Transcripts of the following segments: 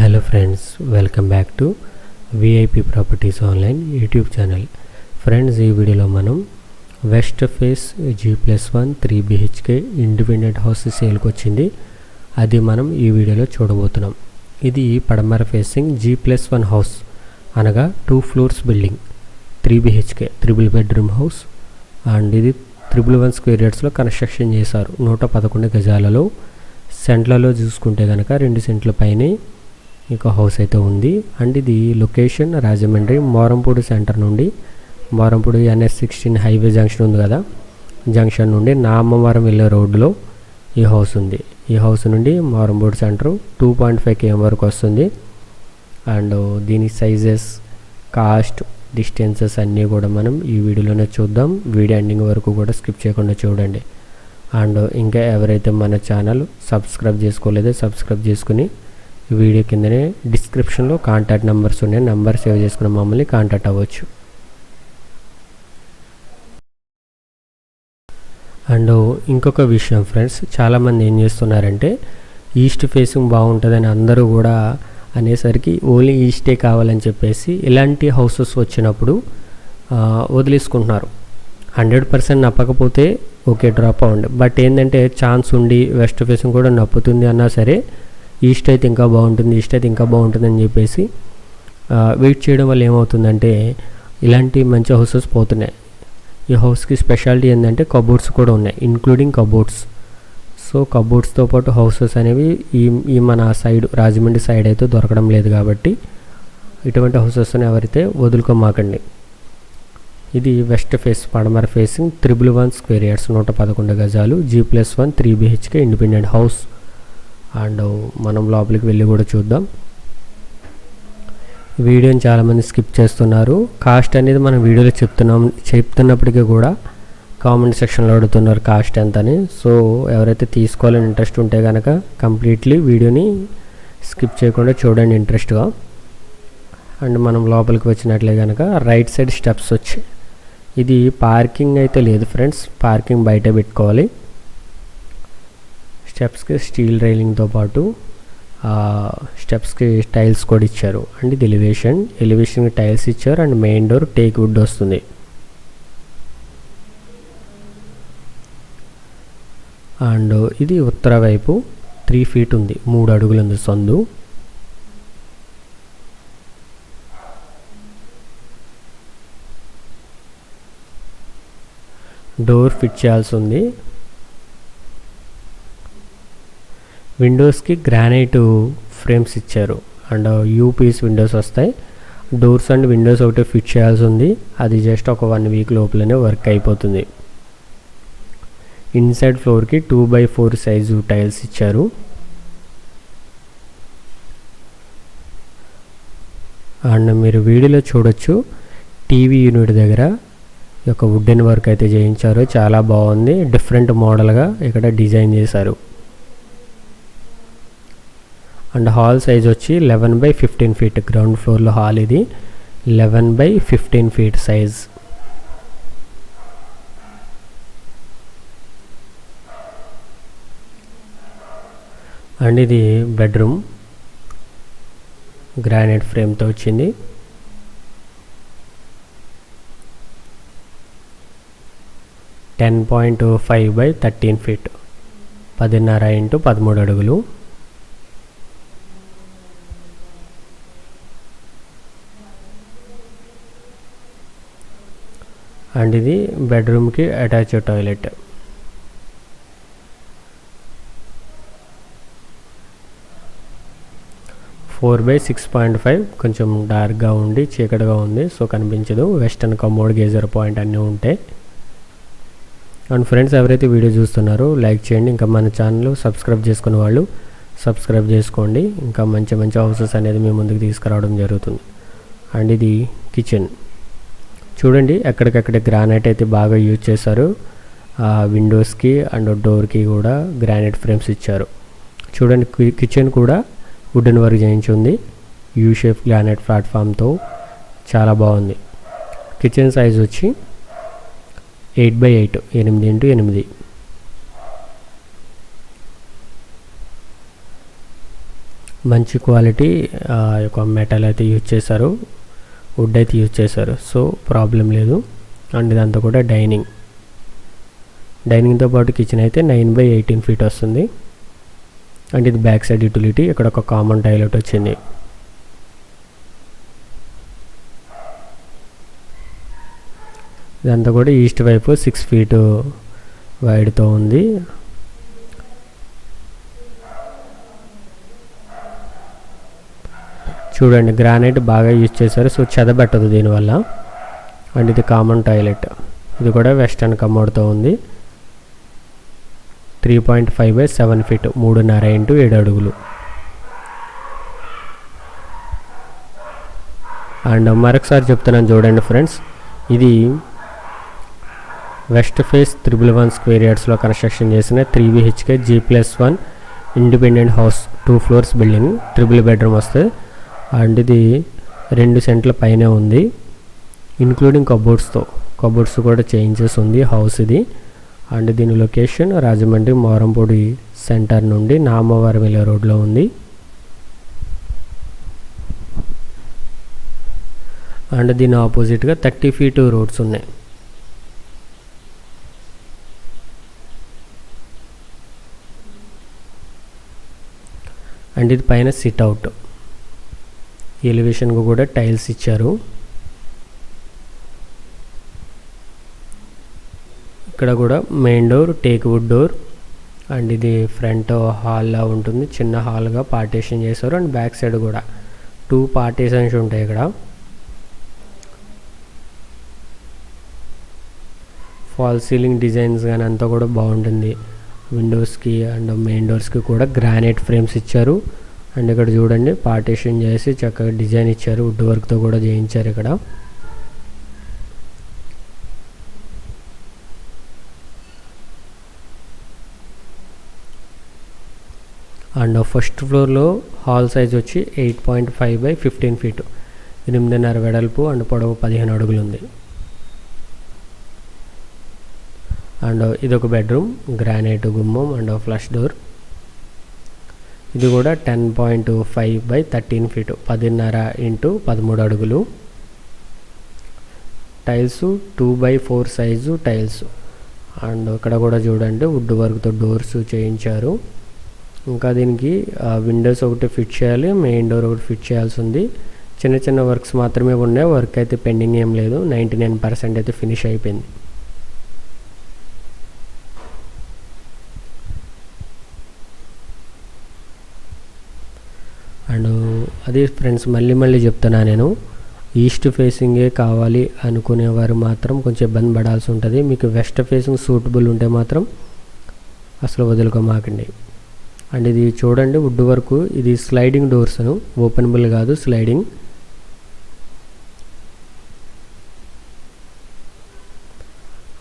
Hello friends welcome back to VIP properties online YouTube channel friends ఈ వీడియోలో మనం west face G plus one three BHK independent house సేల్కి వచ్చింది. అది మనం ఈ వీడియోలో చూడబోతున్నాం. ఇది పడమర facing G plus one house అనగా two floors building three BHK triple bedroom house and ఇది త్రిబుల్ వన్ స్క్వేర్ యార్డ్స్లో కన్స్ట్రక్షన్ చేశారు. నూట పదకొండు గజాలలో సెంట్లలో చూసుకుంటే కనుక రెండు సెంట్ల పైనే ఇక హౌస్ అయితే ఉంది. అండ్ ఇది లొకేషన్ రాజమండ్రి మోరంపూడి సెంటర్ నుండి. Morampudi NS sixteen highway junction ఉంది కదా? జంక్షన్ నుండి నామవరం వెళ్ళే రోడ్డులో ఈ హౌస్ ఉంది. ఈ హౌస్ నుండి Morampudi centre two point five KM వరకు వస్తుంది. అండ్ దీని సైజెస్ కాస్ట్ డిస్టెన్సెస్ అన్నీ కూడా మనం ఈ వీడియోలోనే చూద్దాం. వీడియో ఎండింగ్ వరకు కూడా స్కిప్ చేయకుండా చూడండి. అండ్ ఇంకా ఎవరైతే మన ఛానల్ సబ్స్క్రైబ్ చేసుకోలేదో సబ్స్క్రైబ్ చేసుకుని వీడియో కిందనే డిస్క్రిప్షన్లో కాంటాక్ట్ నెంబర్స్ ఉన్నాయి. నెంబర్ సేవ్ చేసుకుని మమ్మల్ని కాంటాక్ట్ అవ్వచ్చు. అండ్ ఇంకొక విషయం ఫ్రెండ్స్ చాలామంది ఏం చేస్తున్నారంటే ఈస్ట్ ఫేసింగ్ బాగుంటుందని అందరూ కూడా అనేసరికి ఓన్లీ ఈస్టే కావాలని చెప్పేసి ఇలాంటి హౌసెస్ వచ్చినప్పుడు వదిలేసుకుంటున్నారు. హండ్రెడ్ పర్సెంట్ నప్పకపోతే ఓకే డ్రాప్ అవ్వండి. బట్ ఏంటంటే ఛాన్స్ ఉండి వెస్ట్ ఫేసింగ్ కూడా నప్పుతుంది అన్నా సరే ఈస్ట్ అయితే ఇంకా బాగుంటుంది ఈస్ట్ అయితే ఇంకా బాగుంటుంది అని చెప్పేసి వెయిట్ చేయడం వల్ల ఏమవుతుందంటే ఇలాంటి మంచి హౌసెస్ పోతున్నాయి. ఈ హౌస్కి స్పెషాలిటీ ఏంటంటే కబోర్డ్స్ కూడా ఉన్నాయి ఇంక్లూడింగ్ కబోర్డ్స్ సో కబోర్డ్స్తో పాటు హౌసెస్ అనేవి ఈ ఈ మన సైడ్ రాజమండ్రి సైడ్ అయితే దొరకడం లేదు కాబట్టి ఇటువంటి హౌసెస్ని ఎవరైతే వదులుకోమాకండి. ఇది వెస్ట్ ఫేస్ పడమర facing triple one square yards నూట పదకొండు గజాలు G plus one three BHK independent house. And మనం లోపలికి వెళ్ళి కూడా చూద్దాం. వీడియోని చాలామంది స్కిప్ చేస్తున్నారు. కాస్ట్ అనేది మనం వీడియోలో చెప్తున్నాం చెప్తున్నప్పటికీ కూడా కామెంట్ సెక్షన్లో అడుగుతున్నారు కాస్ట్ ఎంత అని సో ఎవరైతే తీసుకోవాలని ఇంట్రెస్ట్ ఉంటే కనుక కంప్లీట్లీ వీడియోని స్కిప్ చేయకుండా చూడండి ఇంట్రెస్ట్గా. అండ్ మనం లోపలికి వచ్చినట్లే కనుక రైట్ సైడ్ స్టెప్స్ వచ్చాయి ఇది పార్కింగ్ అయితే లేదు ఫ్రెండ్స్ పార్కింగ్ బయట పెట్టుకోవాలి. స్టెప్స్కి స్టీల్ రైలింగ్తో పాటు స్టెప్స్కి టైల్స్ కూడా ఇచ్చారు. అండ్ ఇది ఎలివేషన్. ఎలివేషన్కి టైల్స్ ఇచ్చారు. And main door teak wood వస్తుంది. అండ్ ఇది ఉత్తర వైపు త్రీ ఫీట్ ఉంది. మూడు అడుగులు ఉంది సందు. డోర్ ఫిట్ చేయాల్సి ఉంది. విండోస్కి గ్రానైట్ ఫ్రేమ్స్ ఇచ్చారు. అండ్ యూపీస్ విండోస్ వస్తాయి. డోర్స్ అండ్ విండోస్ ఒకటి ఫిట్ చేయాల్సి ఉంది. అది జస్ట్ ఒక వన్ వీక్ లోపలనే వర్క్ అయిపోతుంది. ఇన్సైడ్ ఫ్లోర్కి two by four size tiles ఇచ్చారు. అండ్ మీరు వీడియోలో చూడొచ్చు. టీవీ యూనిట్ దగ్గర ఈ యొక్క వుడెన్ వర్క్ అయితే చేయించారు. చాలా బాగుంది. డిఫరెంట్ మోడల్గా ఇక్కడ డిజైన్ చేశారు. అండ్ హాల్ సైజ్ వచ్చి eleven by fifteen feet ground ఫ్లోర్లో హాల్ ఇది. Eleven by fifteen feet size. And ఇది బెడ్రూమ్. గ్రానైట్ ఫ్రేమ్తో వచ్చింది. Ten point five by thirteen feet. పదిన్నర ఇంటూ పదమూడు అడుగులు. అండ్ ఇది బెడ్రూమ్కి attach toilet. Four by six point five కొంచెం డార్క్గా ఉండి చీకటిగా ఉంది సో కనిపించదు. వెస్టర్న్ కమోడ్ గేజర్ పాయింట్ అన్నీ ఉంటాయి. అండ్ ఫ్రెండ్స్ ఎవరైతే వీడియో చూస్తున్నారో లైక్ చేయండి. ఇంకా మన ఛానల్ సబ్స్క్రైబ్ చేసుకున్న వాళ్ళు సబ్స్క్రైబ్ చేసుకోండి. ఇంకా మంచి మంచి హౌసెస్ అనేది మీ ముందుకు తీసుకురావడం జరుగుతుంది. అండ్ ఇది కిచెన్. చూడండి ఎక్కడికక్కడ గ్రానైట్ అయితే బాగా యూజ్ చేశారు. విండోస్కి అండ్ డోర్కి కూడా గ్రానైట్ ఫ్రేమ్స్ ఇచ్చారు. చూడండి కి- కిచెన్ కూడా వుడెన్ వర్క్ చేయించి ఉంది యూ షేప్ గ్రానైట్ ప్లాట్ఫామ్తో చాలా బాగుంది. కిచెన్ సైజ్ వచ్చి ఎయిట్ బై ఎయిట్ ఎనిమిది ఇంటూ ఎనిమిది. మంచి క్వాలిటీ ఆ యొక్క మెటల్ అయితే యూజ్ చేశారు. వుడ్ అయితే యూజ్ చేశారు. సో ప్రాబ్లం లేదు. అండ్ ఇదంతా కూడా డైనింగ్. డైనింగ్తో పాటు కిచెన్ అయితే నైన్ బై ఎయిటీన్ ఫీట్ వస్తుంది. అండ్ ఇది బ్యాక్ సైడ్ యూటిలిటీ. ఇక్కడ ఒక కామన్ టాయిలెట్ వచ్చింది. ఇదంతా కూడా ఈస్ట్ వైపు సిక్స్ ఫీటు వైడ్తో ఉంది. చూడండి గ్రానైట్ బాగా యూజ్ చేశారు. సో చెదబెట్టదు దీనివల్ల. అండ్ ఇది కామన్ టాయిలెట్ ఇది కూడా వెస్టర్న్ కమోడ్తో ఉంది. Three point five by seven feet మూడున్నర ఇంటూ ఏడు అడుగులు. అండ్ మరొకసారి చెప్తున్నాను చూడండి ఫ్రెండ్స్ ఇది west face triple one square యార్డ్స్లో construction చేసిన three BHK G plus one independent house two floors building triple bedroom వస్తుంది అండ్ ఇది రెండు సెంట్ల పైనే ఉంది ఇంక్లూడింగ్ కబోర్డ్స్తో కబోర్డ్స్ కూడా చేంజెస్ ఉంది హౌస్ ఇది. అండ్ దీని లొకేషన్ రాజమండ్రి మోరంపూడి సెంటర్ నుండి నామవరమిల రోడ్లో ఉంది. అండ్ దీని ఆపోజిట్గా థర్టీ ఫీట్ రోడ్స్ ఉన్నాయి. అండ్ ఇది పైన సిట్ అవుట్ ఎలివేషన్కు కూడా టైల్స్ ఇచ్చారు. ఇక్కడ కూడా main door teak wood door and ఇది ఫ్రంట్ హాల్లా ఉంటుంది. చిన్న హాల్గా పార్టీషన్ చేశారు అండ్ బ్యాక్ సైడ్ కూడా టూ పార్టీషన్స్ ఉంటాయి ఇక్కడ. ఫాల్ సీలింగ్ డిజైన్స్ కానీ అంతా కూడా బాగుంటుంది. విండోస్కి అండ్ మెయిన్ డోర్స్కి కూడా గ్రానైట్ ఫ్రేమ్స్ ఇచ్చారు. అండ్ ఇక్కడ చూడండి పార్టీషన్ చేసి చక్కగా డిజైన్ ఇచ్చారు. వుడ్ వర్క్తో కూడా చేయించారు ఇక్కడ. అండ్ ఫస్ట్ ఫ్లోర్లో హాల్ సైజ్ వచ్చి eight point five by fifteen feet ఎనిమిదిన్నర వెడల్పు అండ్ పొడవు పదిహేను అడుగులు ఉంది. అండ్ ఇదొక బెడ్రూమ్ గ్రానైట్ గుమ్మం అండ్ ఫ్లష్ డోర్ ఇది కూడా ten point five by thirteen feet పదిన్నర ఇంటూ పదమూడు అడుగులు. Tiles two by four size tiles and ఇక్కడ కూడా చూడండి వుడ్ వర్క్తో డోర్స్ చేయించారు. ఇంకా దీనికి విండోస్ ఒకటి ఫిట్ చేయాలి మెయిన్ డోర్ ఒకటి ఫిట్ చేయాల్సి ఉంది. చిన్న చిన్న వర్క్స్ మాత్రమే ఉన్నాయి వర్క్ అయితే పెండింగ్ ఏం లేదు. నైంటీ నైన్ పర్సెంట్ అయితే ఫినిష్ అయిపోయింది అండ్ అది ఫ్రెండ్స్ మళ్ళీ మళ్ళీ చెప్తున్నా నేను. ఈస్ట్ ఫేసింగే కావాలి అనుకునేవారు మాత్రం కొంచెం ఇబ్బంది పడాల్సి ఉంటుంది. మీకు వెస్ట్ ఫేసింగ్ సూటబుల్ ఉంటే మాత్రం అసలు వదులుకోమాకండి. అండ్ ఇది చూడండి వుడ్ వరకు. ఇది స్లైడింగ్ డోర్స్ ఓపెనబుల్ కాదు స్లైడింగ్.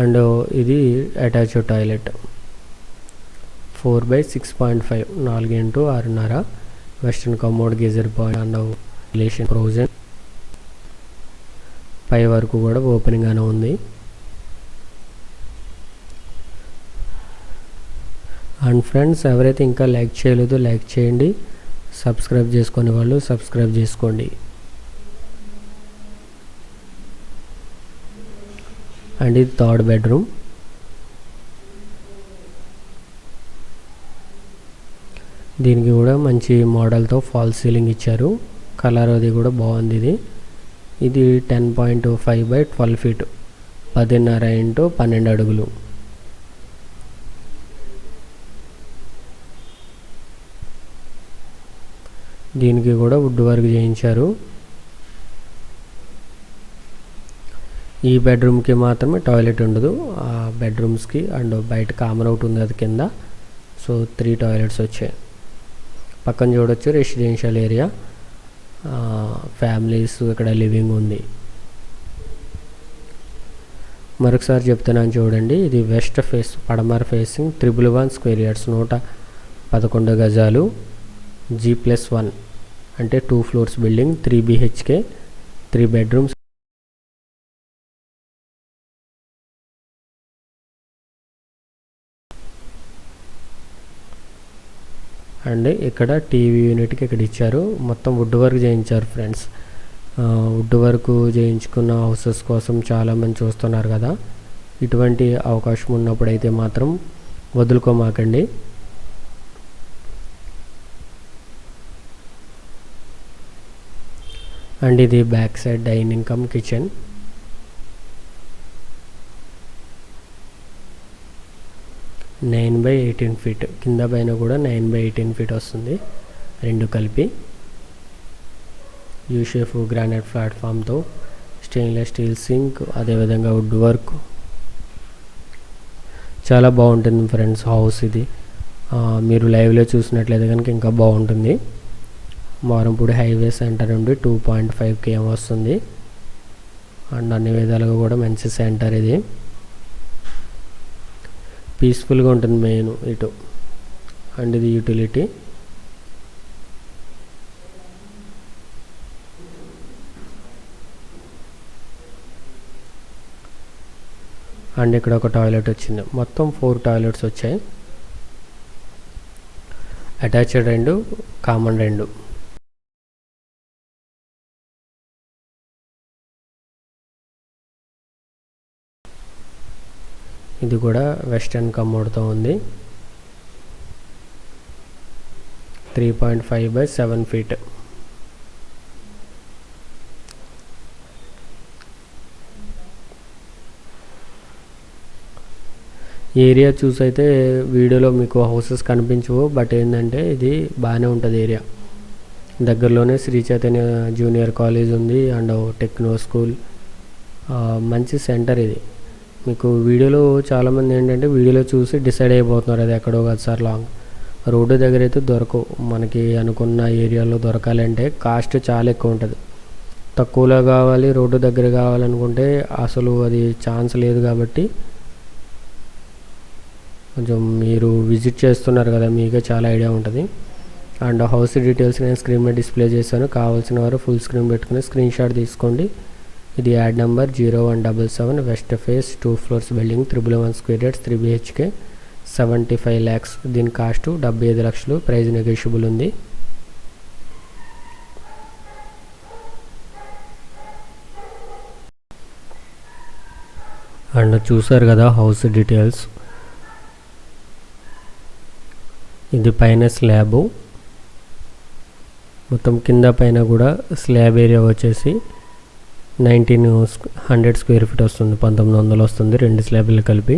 అండ్ ఇది attached toilet. Four by six point five నాలుగు ఇంటూ ఆరున్నర. Western commode geyser point and relation frozen పై వరకు కూడా ఓపెనింగ్ అని ఉంది. అండ్ ఫ్రెండ్స్ ఎవరైతే ఇంకా లైక్ చేయలేదో లైక్ చేయండి. సబ్స్క్రైబ్ చేసుకునే వాళ్ళు సబ్స్క్రైబ్ చేసుకోండి. అండ్ ఇది థర్డ్ బెడ్రూమ్ దీనికి కూడా మంచి మోడల్తో ఫాల్ సీలింగ్ ఇచ్చారు. కలర్ అది కూడా బాగుంది ఇది. ఇది ten point five by twelve feet పదిన్నర ఇంటూ పన్నెండు అడుగులు. దీనికి కూడా వుడ్ వర్క్ చేయించారు. ఈ బెడ్రూమ్కి మాత్రమే టాయిలెట్ ఉండదు. ఆ బెడ్రూమ్స్కి అండ్ బయట కామన్ అవుట్ ఉంది అది కింద. సో త్రీ టాయిలెట్స్ వచ్చాయి. పక్కన చూడొచ్చు రెసిడెన్షియల్ ఏరియా ఫ్యామిలీస్ ఇక్కడ లివింగ్ ఉంది. మరొకసారి చెప్తున్నాను చూడండి ఇది వెస్ట్ ఫేస్ పడమర facing triple one square yards నూట పదకొండు గజాలు జీ ప్లస్ వన్ అంటే two floors building three BHK three bedrooms and ఇక్కడ టీవీ యూనిట్కి ఇక్కడ ఇచ్చారు. మొత్తం వుడ్ వర్క్ చేయించారు ఫ్రెండ్స్. వుడ్ వర్క్ చేయించుకున్న హౌసెస్ కోసం చాలామంది చూస్తున్నారు కదా. ఇటువంటి అవకాశం ఉన్నప్పుడైతే మాత్రం వదులుకోమాకండి. అండ్ ఇది back side dining cum kitchen. Nine by eighteen feet. కింద పైన కూడా నైన్ బై ఎయిటీన్ ఫీట్ వస్తుంది. రెండు కలిపి యూషేఫ్ గ్రానైట్ ప్లాట్ఫామ్తో స్టెయిన్లెస్ స్టీల్ సింక్ అదేవిధంగా వుడ్ వర్క్ చాలా బాగుంటుంది ఫ్రెండ్స్ హౌస్ ఇది. మీరు లైవ్లో చూసినట్లయితే కనుక ఇంకా బాగుంటుంది. మారంపూడి హైవే సెంటర్ నుండి టూ పాయింట్ ఫైవ్ కేఎం వస్తుంది. అండ్ అన్ని విధాలుగా కూడా మంచి సెంటర్ ఇది. పీస్ఫుల్గా ఉంటుంది మెయిన్ ఇటు అండ్ ఇది యూటిలిటీ. అండ్ ఇక్కడ ఒక టాయిలెట్ వచ్చింది. మొత్తం ఫోర్ టాయిలెట్స్ వచ్చాయి. అటాచ్డ్ రెండు కామన్ రెండు. ఇది కూడా వెస్టర్న్ కమోడ్తో ఉంది. Three point five by seven feet area చూసైతే వీడియోలో మీకు హౌసెస్ కనిపించవు బట్ ఏంటంటే ఇది బాగానే ఉంటుంది ఏరియా. దగ్గరలోనే శ్రీ చైతన్య జూనియర్ కాలేజ్ ఉంది అండ్ టెక్నో స్కూల్. మంచి సెంటర్ ఇది. మీకు వీడియోలో చాలామంది ఏంటంటే వీడియోలో చూసి డిసైడ్ అయిపోతున్నారు. అది ఎక్కడో కాదు సార్ లాంగ్. రోడ్డు దగ్గర అయితే దొరకవు. మనకి అనుకున్న ఏరియాలో దొరకాలంటే కాస్ట్ చాలా ఎక్కువ ఉంటుంది. తక్కువలో కావాలి రోడ్డు దగ్గర కావాలనుకుంటే అసలు అది ఛాన్స్ లేదు కాబట్టి కొంచెం మీరు విజిట్ చేస్తున్నారు కదా మీకే చాలా ఐడియా ఉంటుంది. అండ్ హౌస్ డీటెయిల్స్ నేను స్క్రీన్ మీద డిస్ప్లే చేశాను. కావాల్సిన వారు ఫుల్ స్క్రీన్ పెట్టుకుని స్క్రీన్ షాట్ తీసుకోండి. ఇది ad number zero one double seven west face two floors building triple one square yards three BHK seventy five lakhs. దీని కాస్ట్ డెబ్బై ఐదు లక్షలు. ప్రైజ్ నెగోషియబుల్ ఉంది. అండ్ చూసారు కదా హౌస్ డీటెయిల్స్. ఇది పైన స్లాబు. మొత్తం కింద పైన కూడా స్లాబ్ ఏరియా వచ్చేసి నైన్టీన్ హండ్రెడ్ స్క్వేర్ ఫీట్ వస్తుంది పంతొమ్మిది వందలు వస్తుంది రెండు స్లాబ్లు కలిపి.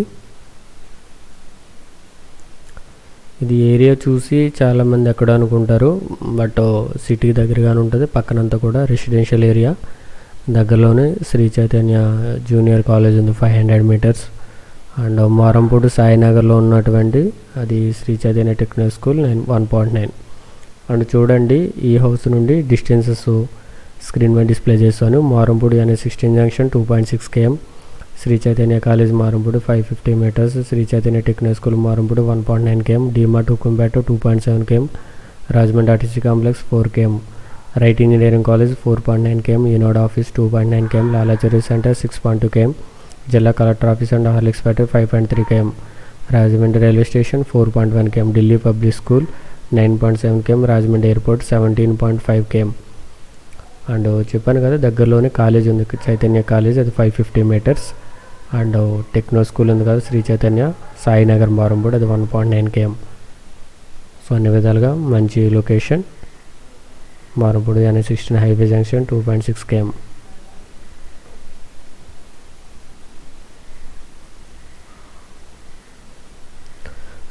ఇది ఏరియా చూసి చాలామంది ఎక్కడ అనుకుంటారు బట్ సిటీ దగ్గరగానే ఉంటుంది పక్కనంతా కూడా రెసిడెన్షియల్ ఏరియా. దగ్గరలోనే శ్రీ చైతన్య జూనియర్ కాలేజ్ ఉంది five hundred metres. And Marampudi సాయినగర్లో ఉన్నటువంటి అది Shri Chaitanya technical school nine one point nine. And చూడండి ఈ హౌస్ నుండి డిస్టెన్సెస్ స్క్రీన్ మీద డిస్ప్లే చేస్తాను మారంపూడి అనే sixteen junction two point six KM Shri Chaitanya college Marampudi five fifty metres Shri Chaitanya techno school Marampudi one point nine KM DMart Hukumpeta two point seven KM Rajahmundry RTC complex four KM right engineering college four point nine KM యూనోడ్ office two point nine KM Lalacheri centre six point two KM జిల్లా collector office and Horlicks Peta five point three KM Rajahmundry railway station four point one KM Delhi public school nine point seven KM Rajahmundry airport seventeen point five KM and చెప్పాను కదా దగ్గరలోనే college ఉంది Chaitanya college అది five fifty metres and techno school ఉంది కదా శ్రీ చైతన్య సాయినగర్ మారంపూడి అది one point nine KM so అన్ని విధాలుగా మంచి లొకేషన్ మారంపూడి అనే sixteen highway junction two point six KM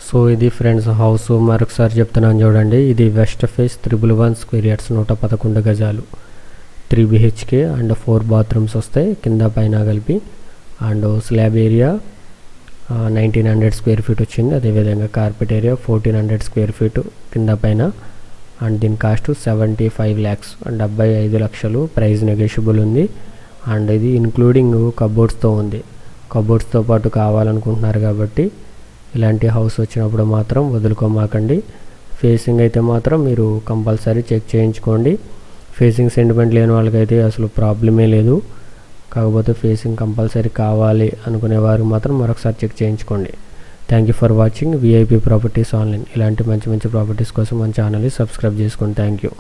so ఇది ఫ్రెండ్స్ హౌస్ మరొకసారి చెప్తున్నాను చూడండి ఇది west face triple one square yards నూట పదకొండు గజాలు. Three BHK and four bathrooms వస్తాయి. కింద పైన కలిపి. And slab area nineteen hundred square feet వచ్చింది. అదేవిధంగా carpet area fourteen hundred square feet కింద పైన. అండ్ దీని కాస్ట్ సెవెంటీ ఫైవ్ ల్యాక్స్ డెబ్బై ఐదు లక్షలు. ప్రైస్ నెగోషియబుల్ ఉంది. అండ్ ఇది ఇన్క్లూడింగ్ కబోర్డ్స్తో ఉంది. కబోర్డ్స్తో పాటు కావాలనుకుంటున్నారు కాబట్టి ఇలాంటి హౌస్ వచ్చినప్పుడు మాత్రం వదులుకోమాకండి. ఫేసింగ్ అయితే మాత్రం మీరు కంపల్సరీ చెక్ చేయించుకోండి. ఫేసింగ్ సెంటిమెంట్ లేని వాళ్ళకైతే అసలు ప్రాబ్లమే లేదు. కాకపోతే ఫేసింగ్ కంపల్సరీ కావాలి అనుకునే వారికి మాత్రం మరొకసారి చెక్ చేయించుకోండి. Thank you for watching VIP properties online ఇలాంటి మంచి మంచి ప్రాపర్టీస్ కోసం మన ఛానల్ని సబ్స్క్రైబ్ చేసుకోండి థ్యాంక్ యూ